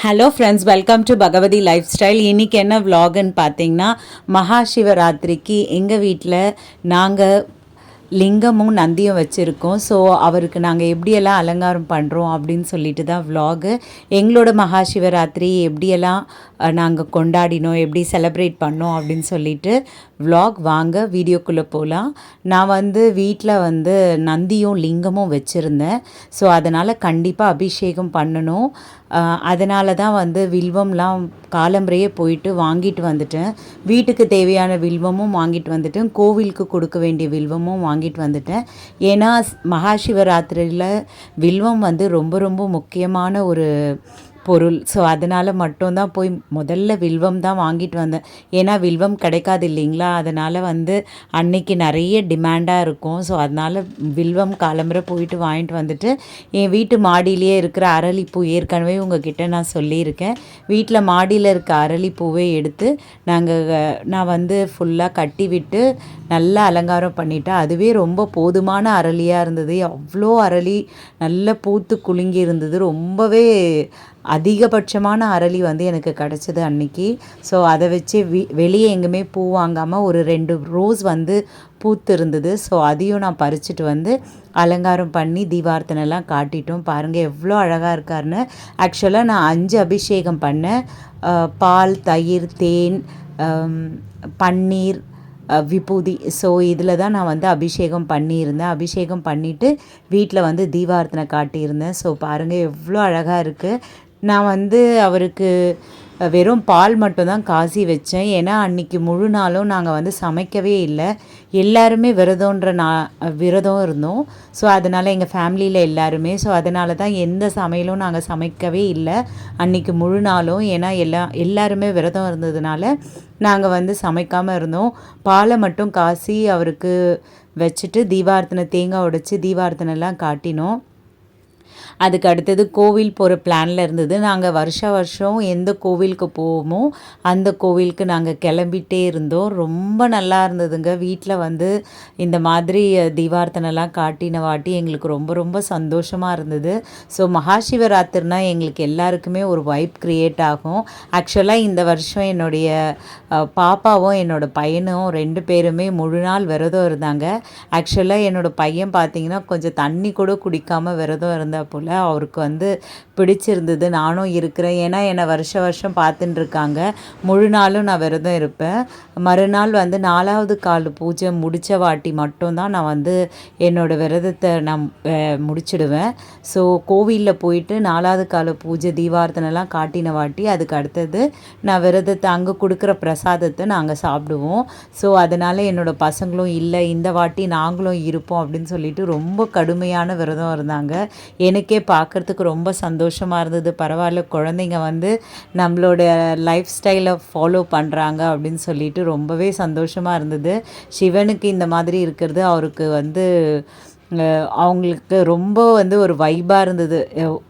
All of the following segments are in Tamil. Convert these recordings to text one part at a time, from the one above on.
Hello friends welcome to Bhagavathi life style இன்றைக்கி என்ன விலாகுன்னு பார்த்தீங்கன்னா மகா சிவராத்திரிக்கு எங்கள் வீட்டில் நாங்கள் லிங்கமும் நந்தியும் வச்சுருக்கோம். ஸோ அவருக்கு நாங்கள் எப்படியெல்லாம் அலங்காரம் பண்ணுறோம் அப்படின்னு சொல்லிட்டு தான் விலாகு எங்களோட மகா சிவராத்திரி எப்படியெல்லாம் நாங்கள் கொண்டாடினோம் எப்படி செலப்ரேட் பண்ணோம் அப்படின்னு சொல்லிட்டு வ்ளாக் வாங்க வீடியோக்குள்ளே போகலாம் நான் வந்து வீட்டில் வந்து நந்தியும் லிங்கமும் வச்சுருந்தேன். ஸோ அதனால் கண்டிப்பாக அபிஷேகம் பண்ணணும். அதனால தான் வந்து வில்வம்லாம் காலம்பரையே போயிட்டு வாங்கிட்டு வந்துட்டேன். வீட்டுக்கு தேவையான வில்வமும் வாங்கிட்டு வந்துட்டேன். கோவிலுக்கு கொடுக்க வேண்டிய வில்வமும் வாங்கிட்டு வந்துட்டேன். ஏன்னா மகாசிவராத்திரியில் வில்வம் வந்து ரொம்ப ரொம்ப முக்கியமான ஒரு பொருள். ஸோ அதனால் மட்டும்தான் போய் முதல்ல வில்வம் தான் வாங்கிட்டு வந்தேன். ஏன்னா வில்வம் கிடைக்காது இல்லைங்களா? அதனால் வந்து அன்னைக்கு நிறைய டிமாண்டாக இருக்கும். ஸோ அதனால் வில்வம் காலம்புரை போயிட்டு வாங்கிட்டு வந்துட்டு என் வீட்டு மாடியிலேயே இருக்கிற அரளிப்பூ ஏற்கனவே உங்ககிட்ட நான் சொல்லியிருக்கேன். வீட்டில் மாடியில் இருக்க அரளிப்பூவை எடுத்து நாங்கள் நான் வந்து ஃபுல்லாக கட்டி விட்டு நல்லா அலங்காரம் பண்ணிட்டேன். அதுவே ரொம்ப போதுமான அரளியாக இருந்தது. அவ்வளோ அரளி நல்ல பூத்து குலுங்கி இருந்தது. ரொம்பவே அதிகபட்சமான அரளி வந்து எனக்கு கிடச்சிது அன்னைக்கு. ஸோ அதை வச்சு வி வெளியே எங்கேயுமே பூ வாங்காமல் ஒரு ரெண்டு ரோஸ் வந்து பூத்து இருந்தது ஸோ அதையும் நான் பறிச்சுட்டு வந்து அலங்காரம் பண்ணி தீபார்த்தனைலாம் காட்டிட்டோம். பாருங்கள் எவ்வளோ அழகாக இருக்காருன்னு. ஆக்சுவலாக நான் அஞ்சு அபிஷேகம் பண்ணேன். பால் தயிர் தேன் பன்னீர் விபூதி. ஸோ இதில் தான் நான் வந்து அபிஷேகம் பண்ணியிருந்தேன். அபிஷேகம் பண்ணிவிட்டு வீட்டில் வந்து தீபார்த்தனை காட்டியிருந்தேன். ஸோ பாருங்கள் எவ்வளோ அழகாக இருக்குது நான் வந்து அவருக்கு வெறும் பால் மட்டும்தான் காசி வச்சேன். ஏன்னா அன்னைக்கு முழு நாளும் நாங்கள் வந்து சமைக்கவே இல்லை. எல்லாருமே விரதன்ற நா விரதம் இருந்தோம். ஸோ அதனால் எங்கள் ஃபேமிலியில் எல்லாருமே ஸோ அதனால தான் எந்த சமையலும் நாங்கள் சமைக்கவே இல்லை. அன்னைக்கு முழு நாளும் ஏன்னா எல்லா எல்லாருமே விரதம் இருந்ததுனால நாங்கள் வந்து சமைக்காமல் இருந்தோம். பாலை மட்டும் காசி அவருக்கு வச்சுட்டு தீபார்த்தனை தேங்காய் உடைச்சி தீபார்த்தனைலாம் காட்டினோம். அதுக்கு அடுத்தது கோவில் போகிற பிளானில் இருந்தது. நாங்கள் வருஷ வருஷம் எந்த கோவிலுக்கு போவோமோ அந்த கோவிலுக்கு நாங்கள் கிளம்பிட்டே இருந்தோம். ரொம்ப நல்லா இருந்ததுங்க. வீட்டில் வந்து இந்த மாதிரி தீபார்த்தனைலாம் காட்டின வாட்டி எங்களுக்கு ரொம்ப ரொம்ப சந்தோஷமாக இருந்தது. ஸோ மகாசிவராத்திரினா எங்களுக்கு எல்லாருக்குமே ஒரு வைப் க்ரியேட் ஆகும். ஆக்சுவலாக இந்த வருஷம் என்னுடைய பாப்பாவும் என்னோட பையனும் ரெண்டு பேருமே முழு நாள் விரதம் இருந்தாங்க. ஆக்சுவலாக என்னோட பையன் பார்த்தீங்கன்னா கொஞ்சம் தண்ணி கூட குடிக்காமல் விரதம் இருந்தா போல் அவருக்கு வந்து பிடிச்சிருந்தது. நானும் இருக்கிறேன். ஏன்னா என்னை வருஷ வருஷம் பார்த்துட்டு இருக்காங்க முழு நாளும் நான் விரதம் இருப்பேன். மறுநாள் வந்து நாலாவது கால் பூஜை முடித்த வாட்டி மட்டும்தான் நான் வந்து என்னோடய விரதத்தை நான் முடிச்சிடுவேன். ஸோ கோவிலில் போயிட்டு நாலாவது கால பூஜை தீபார்த்தனைலாம் காட்டின வாட்டி அதுக்கு அடுத்தது நான் விரதத்தை அங்கே கொடுக்குற பிரசாதத்தை நாங்கள் சாப்பிடுவோம். ஸோ அதனால் என்னோட பசங்களும் இல்லை. இந்த வாட்டி நாங்களும் இருப்போம் அப்படின்னு சொல்லிட்டு ரொம்ப கடுமையான விரதம் இருந்தாங்க. ஏன்னா பார்க்குறதுக்கு ரொம்ப சந்தோஷமாக இருந்தது. பரவாயில்ல குழந்தைங்க வந்து நம்மளோட லைஃப் ஸ்டைலை ஃபாலோ பண்ணுறாங்க அப்படின்னு சொல்லிட்டு ரொம்பவே சந்தோஷமாக இருந்தது. சிவனுக்கு இந்த மாதிரி இருக்கிறது அவருக்கு வந்து அவங்களுக்கு ரொம்ப வந்து ஒரு வைபாக இருந்தது.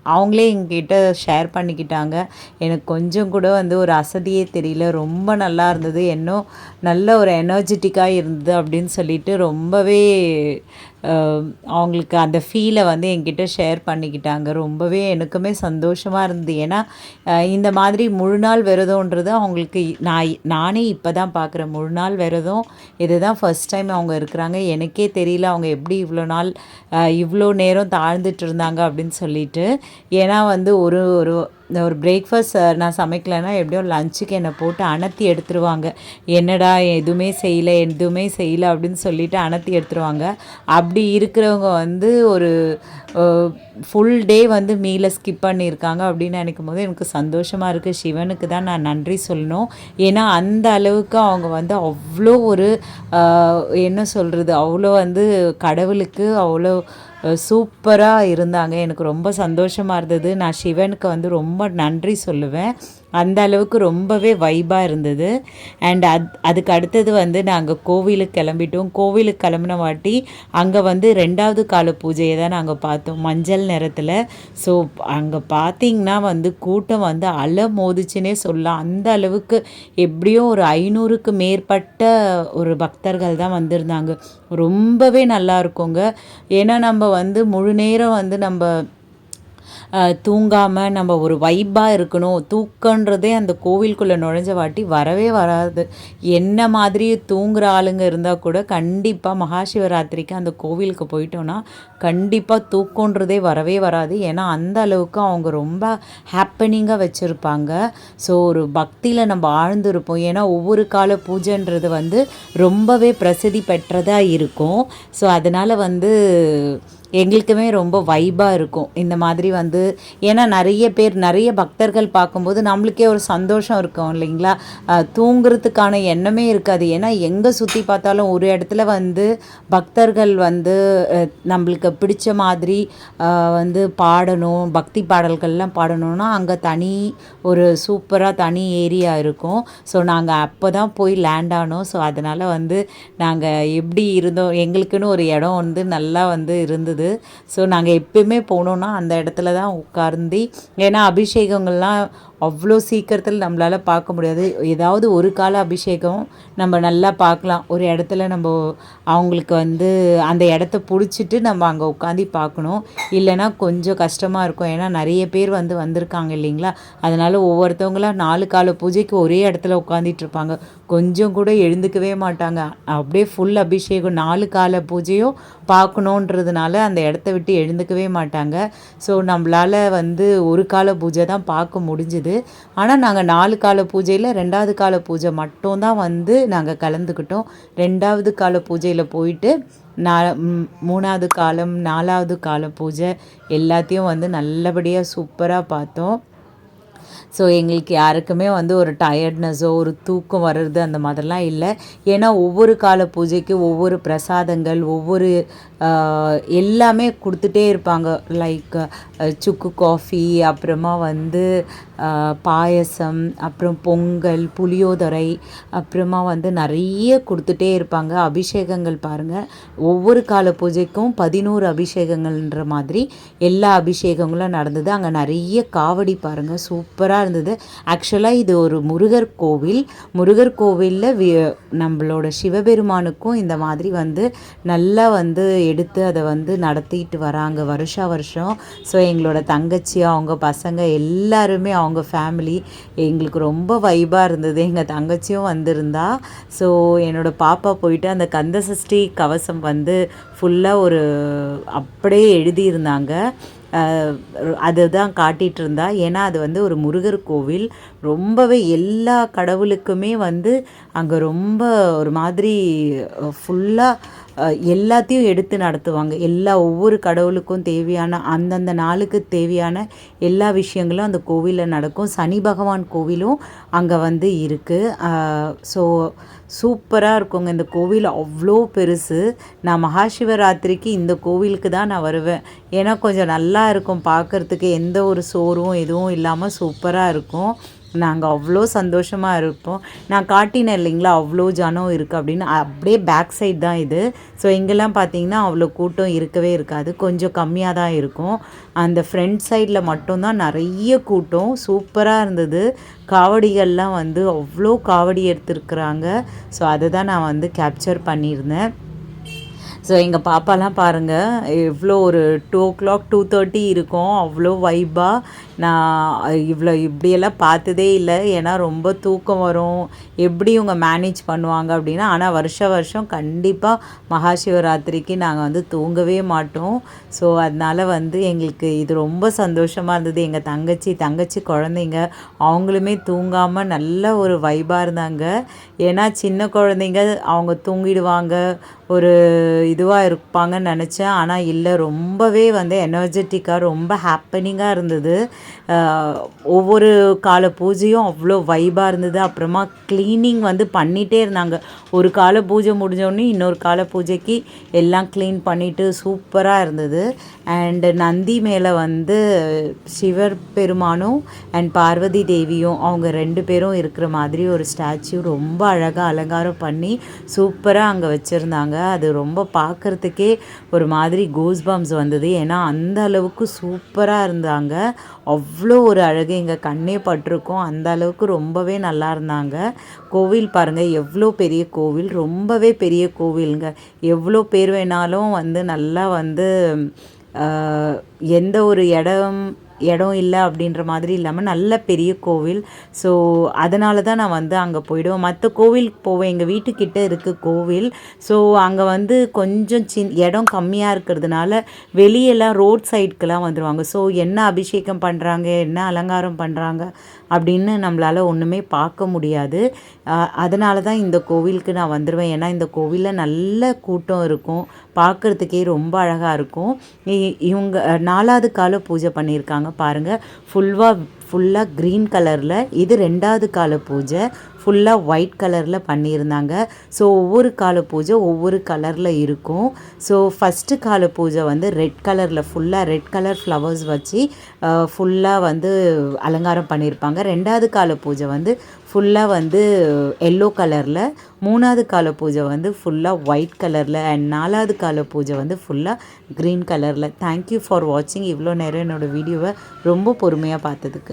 அவங்களே எங்கிட்ட ஷேர் பண்ணிக்கிட்டாங்க. எனக்கு கொஞ்சம் கூட வந்து ஒரு அசதியே தெரியல. ரொம்ப நல்லா இருந்தது. இன்னும் நல்ல ஒரு எனர்ஜெட்டிக்காக இருந்தது அப்படின்னு சொல்லிட்டு ரொம்பவே அவங்களுக்கு அந்த ஃபீலை வந்து என்கிட்ட ஷேர் பண்ணிக்கிட்டாங்க. ரொம்பவே எனக்குமே சந்தோஷமாக இருந்தது. ஏன்னா இந்த மாதிரி முழு நாள் விரதம்ன்றது அவங்களுக்கு நான் நானே இப்போ தான் பார்க்குறேன் முழு நாள் விரதம் இதுதான் ஃபஸ்ட் டைம் அவங்க இருக்கிறாங்க. எனக்கே தெரியல அவங்க எப்படி இவ்வளோ நாள் இவ்வளோ நேரம் தாழ்ந்துட்டு இருந்தாங்க அப்படின்னு சொல்லிட்டு. ஏன்னா வந்து ஒரு ஒரு இந்த ஒரு பிரேக்ஃபாஸ்ட் நான் சமைக்கலைன்னா எப்படியோ லஞ்சுக்கு என்னை போட்டு அனத்தி எடுத்துருவாங்க. என்னடா எதுவுமே செய்யலை எதுவுமே செய்யலை அப்படின்னு சொல்லிட்டு அனத்தி எடுத்துருவாங்க. அப்படி இருக்கிறவங்க வந்து ஒரு ஃபுல் டே வந்து மீலை ஸ்கிப் பண்ணியிருக்காங்க அப்படின்னு நினைக்கும் போது எனக்கு சந்தோஷமாக இருக்குது சிவனுக்கு தான் நான் நன்றி சொல்லணும். ஏன்னா அந்த அளவுக்கு அவங்க வந்து அவ்வளோ ஒரு என்ன சொல்கிறது அவ்வளோ வந்து கடவுளுக்கு அவ்வளோ சூப்பராக இருந்தாங்க. எனக்கு ரொம்ப சந்தோஷமாக இருந்தது. நான் சிவனுக்கு வந்து ரொம்ப நன்றி சொல்லுவேன். அந்த அளவுக்கு ரொம்பவே வைபாக இருந்தது. அண்ட் அத் அதுக்கு அடுத்தது வந்து நாங்கள் கோவிலுக்கு கிளம்பிட்டோம். கோவிலுக்கு கிளம்பின வாட்டி அங்கே வந்து ரெண்டாவது கால பூஜையை தான் நாங்கள் பார்த்தோம். மஞ்சள் நிறத்தில். ஸோ அங்கே பார்த்தீங்கன்னா வந்து கூட்டம் வந்து அலை மோதிச்சுன்னே சொல்லலாம். அந்த அளவுக்கு எப்படியும் ஒரு ஐநூறுக்கு மேற்பட்ட ஒரு பக்தர்கள் தான் வந்திருந்தாங்க. ரொம்பவே நல்லா இருக்குங்க. ஏன்னா நம்ம வந்து முழு நேரம் வந்து நம்ம தூங்காமல் நம்ம ஒரு வைப்பாக இருக்கணும். தூக்கன்றதே அந்த கோவிலுக்குள்ளே நுழைஞ்ச வாட்டி வரவே வராது. என்ன மாதிரி தூங்குற ஆளுங்க இருந்தால் கூட கண்டிப்பாக மகாசிவராத்திரிக்கு அந்த கோவிலுக்கு போயிட்டோன்னா கண்டிப்பாக தூக்கன்றதே வரவே வராது. ஏன்னா அந்த அளவுக்கு அவங்க ரொம்ப ஹாப்பனிங்காக வச்சுருப்பாங்க. ஸோ ஒரு பக்தியில் நம்ம ஆழ்ந்திருப்போம். ஏன்னா ஒவ்வொரு கால பூஜைன்றது வந்து ரொம்பவே பிரசித்தி பெற்றதாக இருக்கும். ஸோ அதனால் வந்து எங்களுக்குமே ரொம்ப வைபாக இருக்கும். இந்த மாதிரி வந்து ஏன்னா நிறைய பேர் நிறைய பக்தர்கள் பார்க்கும்போது நம்மளுக்கே ஒரு சந்தோஷம் இருக்கும் இல்லைங்களா? தூங்குறதுக்கான எண்ணமே இருக்காது. ஏன்னா எங்கே சுற்றி பார்த்தாலும் ஒரு இடத்துல வந்து பக்தர்கள் வந்து நம்மளுக்கு பிடிச்ச மாதிரி வந்து பாடணும் பக்தி பாடல்கள்லாம் பாடணும்னா அங்கே தனி ஒரு சூப்பராக தனி ஏரியா இருக்கும். ஸோ நாங்கள் அப்போ தான் போய் லேண்ட் ஆனோம். ஸோ அதனால் வந்து நாங்கள் எப்படி இருந்தோம் எங்களுக்குன்னு ஒரு இடம் வந்து நல்லா வந்து இருந்தது. ஸோ நாங்கள் எப்பயுமே போனோன்னா அந்த இடத்துல தான் உட்கார்ந்து ஏன்னா அபிஷேகங்கள்லாம் அவ்வளோ சீக்கிரத்தில் நம்மளால் பார்க்க முடியாது. ஏதாவது ஒரு கால அபிஷேகம் நம்ம நல்லா பார்க்கலாம். ஒரு இடத்துல நம்ம அவங்களுக்கு வந்து அந்த இடத்த பிடிச்சிட்டு நம்ம அங்கே உட்காந்து பார்க்கணும். இல்லைன்னா கொஞ்சம் கஷ்டமாக இருக்கும். ஏன்னா நிறைய பேர் வந்து வந்திருக்காங்க இல்லைங்களா? அதனால் ஒவ்வொருத்தவங்களாம் நாலு கால பூஜைக்கு ஒரே இடத்துல உட்காந்துட்டு இருப்பாங்க. கொஞ்சம் கூட எழுந்துக்கவே மாட்டாங்க. அப்படியே ஃபுல் அபிஷேகம் நாலு கால பூஜையும் பார்க்கணுன்றதுனால அந்த இடத்த விட்டு எழுந்துக்கவே மாட்டாங்க. ஸோ நம்மளால் வந்து ஒரு கால பூஜை தான் பார்க்க முடிஞ்சுது. ஆனால் நாங்கள் நாலு கால பூஜையில் ரெண்டாவது கால பூஜை மட்டும்தான் வந்து நாங்கள் கலந்துக்கிட்டோம். ரெண்டாவது கால பூஜையில் போயிட்டு நா மூணாவது காலம் நாலாவது கால பூஜை எல்லாத்தையும் வந்து நல்லபடியாக சூப்பராக பார்த்தோம். ஸோ எங்களுக்கு யாருக்குமே வந்து ஒரு டயர்ட்னஸோ ஒரு தூக்கம் வர்றது அந்த மாதிரிலாம் இல்லை. ஏன்னா ஒவ்வொரு கால பூஜைக்கு ஒவ்வொரு பிரசாதங்கள் ஒவ்வொரு எல்லாமே கொடுத்துட்டே இருப்பாங்க. லைக் சுக்கு காஃபி அப்புறமா வந்து பாயசம் அப்புறம் பொங்கல் புளியோதரை அப்புறமா வந்து நிறைய கொடுத்துட்டே இருப்பாங்க. அபிஷேகங்கள் பாருங்கள் ஒவ்வொரு கால பூஜைக்கும் பதினோரு அபிஷேகங்கள்ன்ற மாதிரி எல்லா அபிஷேகங்களும் நடந்தது. அங்கே நிறைய காவடி பாருங்கள் சூப்பராக இருந்தது. ஆக்சுவலாக இது ஒரு முருகர் கோவில். முருகர் கோவிலில் வி நம்மளோட சிவபெருமானுக்கும் இந்த மாதிரி வந்து நல்லா வந்து எடுத்து அதை வந்து நடத்திட்டு வராங்க. வருஷா வருஷம். ஸோ எங்களோட தங்கச்சி அவங்க பசங்க எல்லாருமே அவங்க ஃபேமிலி எங்களுக்கு ரொம்ப வைபாக இருந்தது. எங்கள் தங்கச்சியும் வந்திருந்தா. ஸோ என்னோடய பாப்பா போயிட்டு அந்த கந்த சஷ்டி கவசம் வந்து ஃபுல்லாக ஒரு அப்படியே எழுதியிருந்தாங்க. அதுதான் காட்டிகிட்டு இருந்தா. ஏன்னா அது வந்து ஒரு முருகர் கோவில். ரொம்பவே எல்லா கடவுளுக்குமே வந்து அங்கே ரொம்ப ஒரு மாதிரி ஃபுல்லாக எல்லாத்தையும் எடுத்து நடத்துவாங்க. எல்லா ஒவ்வொரு கடவுளுக்கும் தேவையான அந்தந்த நாளுக்கு தேவையான எல்லா விஷயங்களும் அந்த கோவிலில் நடக்கும். சனி பகவான் கோவிலும் அங்கே வந்து இருக்குது ஸோ சூப்பராக இருக்குங்க. இந்த கோவில் அவ்வளோ பெருசு. நான் மகாசிவராத்திரிக்கு இந்த கோவிலுக்கு தான் நான் வருவேன். ஏன்னா கொஞ்சம் நல்லா இருக்கும் பார்க்குறதுக்கு எந்த ஒரு சோர்வும் எதுவும் இல்லாமல் சூப்பராக இருக்கும். நாங்கள் அவ்வளோ சந்தோஷமாக இருப்போம். நான் காட்டினேன் இல்லைங்களா? அவ்வளோ ஜனம் இருக்குது அப்படின்னு. அப்படியே பேக் சைடு தான் இது. ஸோ இங்கெல்லாம் பார்த்தீங்கன்னா அவ்வளோ கூட்டம் இருக்கவே இருக்காது. கொஞ்சம் கம்மியாக தான் இருக்கும். அந்த ஃப்ரண்ட் சைடில் மட்டும்தான் நிறைய கூட்டம். சூப்பராக இருந்தது. காவடிகள்லாம் வந்து அவ்வளோ காவடி எடுத்துருக்குறாங்க. ஸோ அதை தான் நான் வந்து கேப்சர் பண்ணியிருந்தேன். ஸோ எங்கள் பாப்பாலாம் பாருங்கள் எவ்வளோ ஒரு two o'clock two thirty இருக்கும். அவ்வளோ வைப்பாக நான் இவ்வளோ இப்படியெல்லாம் பார்த்ததே இல்லை. ஏன்னா ரொம்ப தூக்கம் வரும். எப்படி இவங்க மேனேஜ் பண்ணுவாங்க அப்படின்னா ஆனால் வருஷ வருஷம் கண்டிப்பாக மகாசிவராத்திரிக்கு நாங்கள் வந்து தூங்கவே மாட்டோம். ஸோ அதனால் வந்து எங்களுக்கு இது ரொம்ப சந்தோஷமாக இருந்தது. எங்கள் தங்கச்சி தங்கச்சி குழந்தைங்க அவங்களுமே தூங்காமல் நல்ல ஒரு வைபாக இருந்தாங்க. ஏன்னா சின்ன குழந்தைங்க அவங்க தூங்கிடுவாங்க. ஒரு இதுவாக இருப்பாங்கன்னு நினச்சேன். ஆனால் இல்லை ரொம்பவே வந்து எனர்ஜெட்டிக்காக ரொம்ப ஹாப்பனிங்காக இருந்தது. ஒவ்வொரு கால பூஜையும் அவ்வளோ வைபாக இருந்தது. அப்புறமா க்ளீனிங் வந்து பண்ணிகிட்டே இருந்தாங்க. ஒரு கால பூஜை முடிஞ்சோடனே இன்னொரு கால பூஜைக்கு எல்லாம் க்ளீன் பண்ணிவிட்டு சூப்பராக இருந்தது. அண்டு நந்தி மேலே வந்து சிவர் பெருமானும் அண்ட் பார்வதி தேவியும் அவங்க ரெண்டு பேரும் இருக்கிற மாதிரி ஒரு ஸ்டாச்சு ரொம்ப அழகாக அலங்காரம் பண்ணி சூப்பராக அங்கே வச்சுருந்தாங்க. அது ரொம்ப பார்க்குறதுக்கே ஒரு மாதிரி கோஸ் பம்ஸ் வந்தது. ஏன்னா அந்த அளவுக்கு சூப்பராக இருந்தாங்க. அவ்வளோ ஒரு அழகு. எங்கள் கண்ணே பட்டிருக்கோம். அந்த அளவுக்கு ரொம்பவே நல்லா இருந்தாங்க. கோவில் பாருங்கள் எவ்வளோ பெரிய கோவில். ரொம்பவே பெரிய கோவிலுங்க. எவ்வளோ பேர் வேணாலும் வந்து நல்லா வந்து எந்த ஒரு இடம் இடம் இல்லை அப்படின்ற மாதிரி இல்லாமல் நல்ல பெரிய கோவில். ஸோ அதனால தான் நான் வந்து அங்கே போயிடுவேன். மற்ற கோவிலுக்கு போவேன். எங்கள் வீட்டுக்கிட்ட இருக்குது கோவில். ஸோ அங்கே வந்து கொஞ்சம் சின் இடம் கம்மியாக இருக்கிறதுனால வெளியெல்லாம் ரோட் சைடுக்கெலாம் வந்துடுவாங்க ஸோ என்ன அபிஷேகம் பண்ணுறாங்க என்ன அலங்காரம் பண்ணுறாங்க அப்படின்னு நம்மளால் ஒன்றுமே பார்க்க முடியாது. அதனால தான் இந்த கோவிலுக்கு நான் வந்துடுவேன் ஏன்னா இந்த கோவிலில் நல்ல கூட்டம் இருக்கும். பார்க்குறதுக்கே ரொம்ப அழகாக இருக்கும். இ- இவங்க நாலாவது கால பூஜை பண்ணியிருக்காங்க பாருங்கள் ஃபுல்வாக ஃபுல்லாக க்ரீன் கலரில் இது ரெண்டாவது கால பூஜை. ஃபுல்லாக ஒயிட் கலரில் பண்ணியிருந்தாங்க. ஸோ ஒவ்வொரு கால பூஜை ஒவ்வொரு கலரில் இருக்கும். ஸோ ஃபஸ்ட்டு கால பூஜை வந்து ரெட் கலரில் ஃபுல்லாக ரெட் கலர் ஃப்ளவர்ஸ் வச்சு ஃபுல்லாக வந்து அலங்காரம் பண்ணியிருப்பாங்க. ரெண்டாவது கால பூஜை வந்து ஃபுல்லாக வந்து எல்லோ கலரில் மூணாவது கால பூஜை வந்து ஃபுல்லாக ஒயிட் கலரில் அண்ட் நாலாவது கால பூஜை வந்து ஃபுல்லாக க்ரீன் கலரில் தேங்க்யூ ஃபார் வாட்சிங் இவ்வளோ நேரம் என்னோடய வீடியோவை ரொம்ப பொறுமையாக பார்த்ததுக்கு.